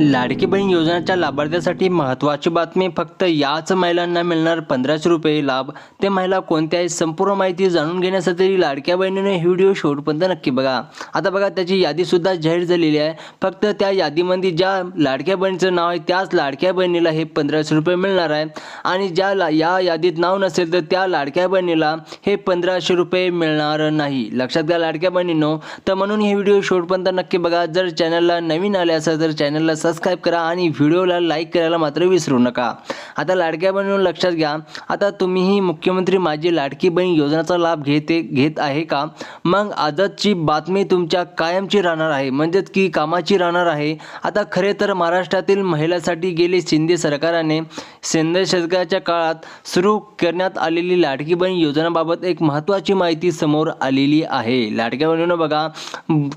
लाडकी बहीण योजनेच्या लाभार्थ्यासाठी महत्त्वाची बातमी फक्त याच महिलांना मिळणार पंधराशे रुपये लाभ. ते महिला कोणत्या आहेत संपूर्ण माहिती जाणून घेण्यासाठी लाडक्या बहिणीने ही व्हिडिओ शेवटपर्यंत नक्की बघा. आता बघा त्याची यादीसुद्धा जाहीर झालेली आहे. फक्त त्या यादीमध्ये ज्या लाडक्या बहिणीचं नाव आहे त्याच लाडक्या बहिणीला हे पंधराशे रुपये मिळणार आहे. आणि ज्या ला या यादीत नाव नसेल तर त्या लाडक्या बहिणीला हे पंधराशे रुपये मिळणार नाही. लक्षात घ्या लाडक्या बहिणींनो. तर म्हणून हे व्हिडिओ शेवटपर्यंत नक्की बघा. जर चॅनलला नवीन आले असेल तर चॅनलला सबस्क्राईब करा आणि व्हिडिओला लाईक करायला मात्र विसरू नका. आता लाडक्या बहिणीवर लक्षात घ्या. आता तुम्हीही मुख्यमंत्री माझी लाडकी बहीण योजनेचा लाभ घेते घेत आहे का? मग आजची बातमी तुमच्या कायमची राहणार आहे. म्हणजेच की कामाची राहणार आहे. आता खरे तर महाराष्ट्रातील महिलांसाठी गेले शिंदे सरकारने शिंदे शतकाच्या काळात सुरू करण्यात आलेली लाडकी बहीण योजनाबाबत एक महत्त्वाची माहिती समोर आलेली आहे. लाडक्या बहिणीनं बघा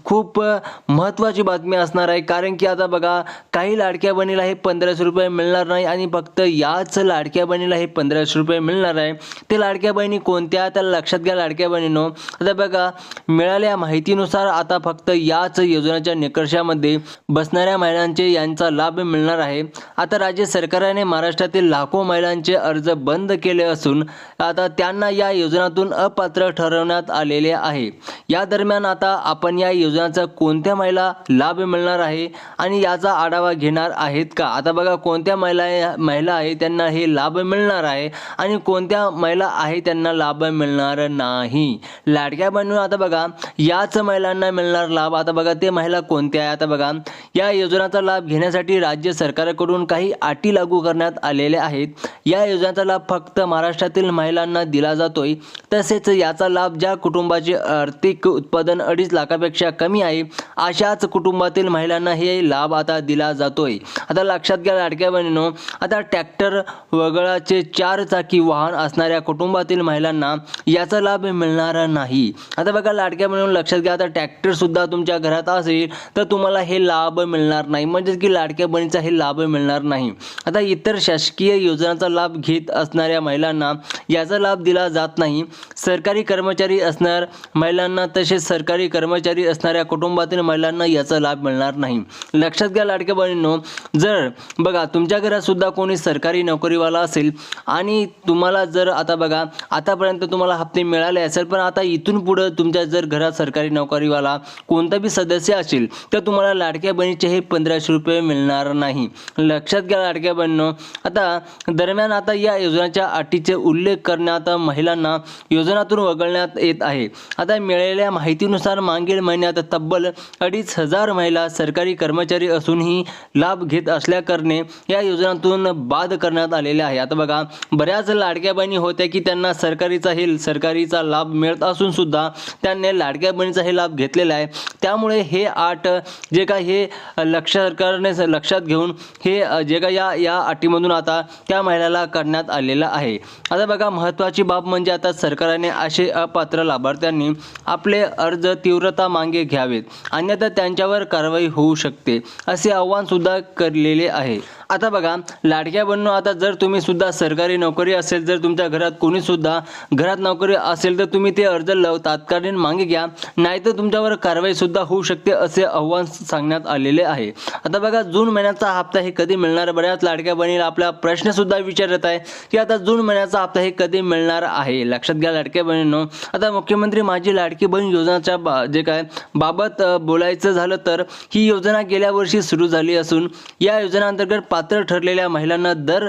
खूप महत्त्वाची बातमी असणार आहे. कारण की आता बघा काही लाडक्या बहिणीला हे पंधराशे रुपये मिळणार नाही आणि फक्त याच लाडक्या बहिणीला हे पंधराशे रुपये मिळणार आहे. ते लाडक्या बहिणी कोणत्या? आता लक्षात घ्या लाडक्या बहिणीनो. आता बघा मिळाल्या माहितीनुसार आता फक्त याच योजनेच्या निकषामध्ये बसणाऱ्या महिलांचे यांचा लाभ मिळणार आहे. आता राज्य सरकारने महाराष्ट्रातील लाखो महिलांचे अर्ज बंद केले असून आता त्यांना या योजनातून अपात्र ठरवण्यात आलेले आहे. या दरम्यान आता आपण या योजनेचा कोणत्या महिला लाभ मिळणार आहे आणि याचा आढावा घेणार आहेत का? आता बघा कोणत्या महिला महिला आहे त्यांना हे लाभ मिळणार आहे आणि कोणत्या महिला आहे त्यांना लाभ मिळणार नाही? लाडक्या बनवून आता बघा याच महिलांना मिळणार लाभ. आता बघा ते महिला कोणत्या आहे आता बघा या योजनाचा लाभ घेण्यासाठी राज्य सरकारकडून काही अटी लागू करण्यात आलेल्या आहेत. या योजनेचा लाभ फक्त महाराष्ट्रातील महिलांना दिला जातोय. तसेच याचा लाभ ज्या कुटुंबाचे आर्थिक उत्पादन अडीच लाखापेक्षा कमी आहे अशाच कुटुंबातील महिलांना हे लाभ आता दिला जातोय. आता लक्षात घ्या लाडक्या बहिणीनो आता ट्रॅक्टर वगळाचे चार चाकी वाहन असणाऱ्या कुटुंबातील महिलांना याचा लाभ मिळणार नाही. आता बघा लाडक्या बहिणीनो लक्षात घ्या आता ट्रॅक्टर सुद्धा तुमच्या घरात असेल तर तुम्हाला हे लाभ मिळणार नाही. म्हणजेच की लाडक्या बहिणीचा हे लाभ मिळणार नाही. आता इतर शासकीय योजनांचा लाभ घेत असणाऱ्या महिलांना याचा लाभ दिला जात नाही. सरकारी कर्मचारी असणार महिलांना तसेच सरकारी कर्मचारी असणाऱ्या कुटुंबातील महिलांना याचा लाभ मिळणार नाही. लक्षात घ्या लाडक्या बहिणींनो जर बघा तुमच्या घरात सुद्धा कोणी सरकारी नोकरीवाला असेल आणि तुम्हाला जर आता बघा आतापर्यंत तुम्हाला हप्ते मिळाले असेल पण आता इथून पुढं तुमच्या जर घरात सरकारी नोकरीवाला कोणता बी सदस्य असेल तर तुम्हाला लाडक्या बहिणीचे हे पंधराशे रुपये मिळणार नाही. लक्षात घ्या लाडक्या बहिणीनो आता दरम्यान आता या योजनेच्या अटीचे उल्लेख करण्यात महिलांना योजनातून वगळण्यात येत आहे. आता मिळालेल्या माहितीनुसार मागील महिन्यात तब्बल अडीच हजार महिला सरकारी कर्मचारी असूनही लाभ घेत असल्याकारणे या योजनातून बाद करण्यात आलेले आहे. आता बघा बऱ्याच लाडक्या बहिणी होत्या की त्यांना सरकारीचा हे सरकारीचा लाभ मिळत असून सुद्धा त्यांनी लाडक्या बहिणीचा हे लाभ घेतलेला आहे. त्यामुळे हे आठ जे काय हे लक्ष सरकारने लक्षात घेऊन हे जे काय या या अटीमधून आता त्या महिलाला करण्यात आलेलं आहे. आता बघा महत्त्वाची बाब म्हणजे आता सरकारने असे अपात्र लाभार्थ्यांनी आपले अर्ज तीव्रता मागे घ्यावेत. अन्यथा त्यांच्यावर कारवाई होऊ शकते असे आवाहनसुद्धा केलेले आहे. आता बघा लाडक्या बहिणींनो आता जर तुम्ही सुद्धा सरकारी नोकरी असेल जर तुमच्या घरात कोणी सुद्धा घरात नोकरी असेल तर तुम्ही ते अर्ज लव तात्कालीन मागे घ्या. नाहीतर तुमच्यावर कारवाई सुद्धा होऊ शकते असे आव्हान सांगण्यात आलेले आहे. आता बघा जून महिन्याचा हप्ता हे कधी मिळणार? बऱ्याच लाडक्या बहिणीला आपला प्रश्न सुद्धा विचारत आहे की आता जून महिन्याचा हप्ता हे कधी मिळणार आहे? लक्षात घ्या लाडक्या बहिणींनो. आता मुख्यमंत्री माझी लाडकी बहीण योजनाच्या बा जे काय बाबत बोलायचं झालं तर ही योजना गेल्या वर्षी सुरू झाली असून या योजनेअंतर्गत पात्र ठरलेल्या महिलांना दर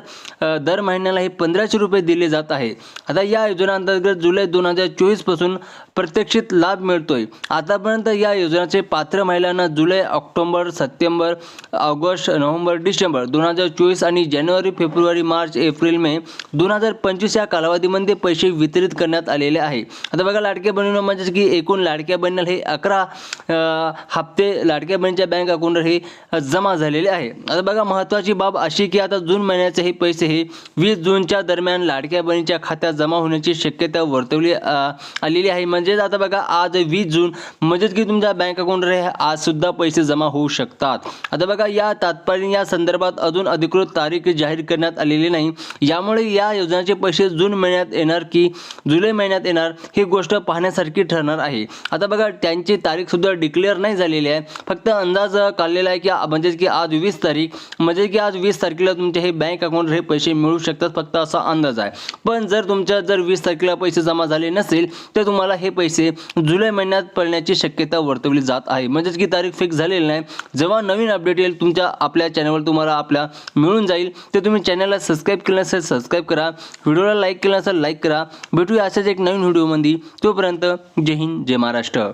दर महिन्याला हे पंधराशे रुपये दिले जात आहे. आता या योजनेअंतर्गत जुलै दोन हजार चोवीसपासून प्रत्यक्षित लाभ मिळतोय. आतापर्यंत या योजनेचे पात्र महिलांना जुलै October September August November December दोन हजार चोवीस आणि जानेवारी फेब्रुवारी मार्च एप्रिल मे दोन हजार पंचवीस या कालावधीमध्ये पैसे वितरित करण्यात आलेले आहे. आता बघा लाडक्या बहिणींना म्हणजेच की एकूण लाडक्या बहिणीला हे अकरा हप्ते लाडक्या बहिणीच्या बँक अकाउंटवर हे जमा झालेले आहे. आता बघा महत्त्वाची बाब अशी की आता जून महिन्याचे हे पैसे हे वीस जूनच्या दरम्यान लाडक्या बहिणीच्या खात्यात जमा होण्याची शक्यता वर्तवली आलेली आहे. म्हणजे म्हणजेच आता बघा आज वीस जून. म्हणजेच की तुमच्या बँक अकाउंटवर हे आज सुद्धा पैसे जमा होऊ शकतात. आता बघा या तात्पर्य या संदर्भात अजून अधिकृत तारीख जाहीर करण्यात आलेली नाही. यामुळे या योजनेचे पैसे जून महिन्यात येणार की जुलै महिन्यात येणार ही गोष्ट पाहण्यासारखी ठरणार आहे. आता बघा त्यांची तारीख सुद्धा डिक्लेअर नाही झालेली आहे. फक्त अंदाज काढलेला आहे की म्हणजेच की आज वीस तारीख म्हणजे की आज वीस तारखेला तुमचे हे बँक अकाउंटवर हे पैसे मिळू शकतात फक्त असा अंदाज आहे. पण जर तुमच्या जर वीस तारखेला पैसे जमा झाले नसेल तर तुम्हाला हे पैसे जुलै महिन्यात पडण्याची शक्यता वर्तवली जात आहे. म्हणजेच की तारीख फिक्स झालेली नाही. जेव्हा नवीन अपडेट येईल तुमच्या आपल्या चॅनलवर तुम्हाला आपल्या मिळून जाईल. ते तुम्ही चॅनलला सबस्क्राईब केलं नसेल सबस्क्राईब करा. व्हिडिओला लाईक केलं नसेल लाईक करा. भेटूया अशाच एक नवीन व्हिडिओमध्ये तोपर्यंत जय हिंद जय महाराष्ट्र.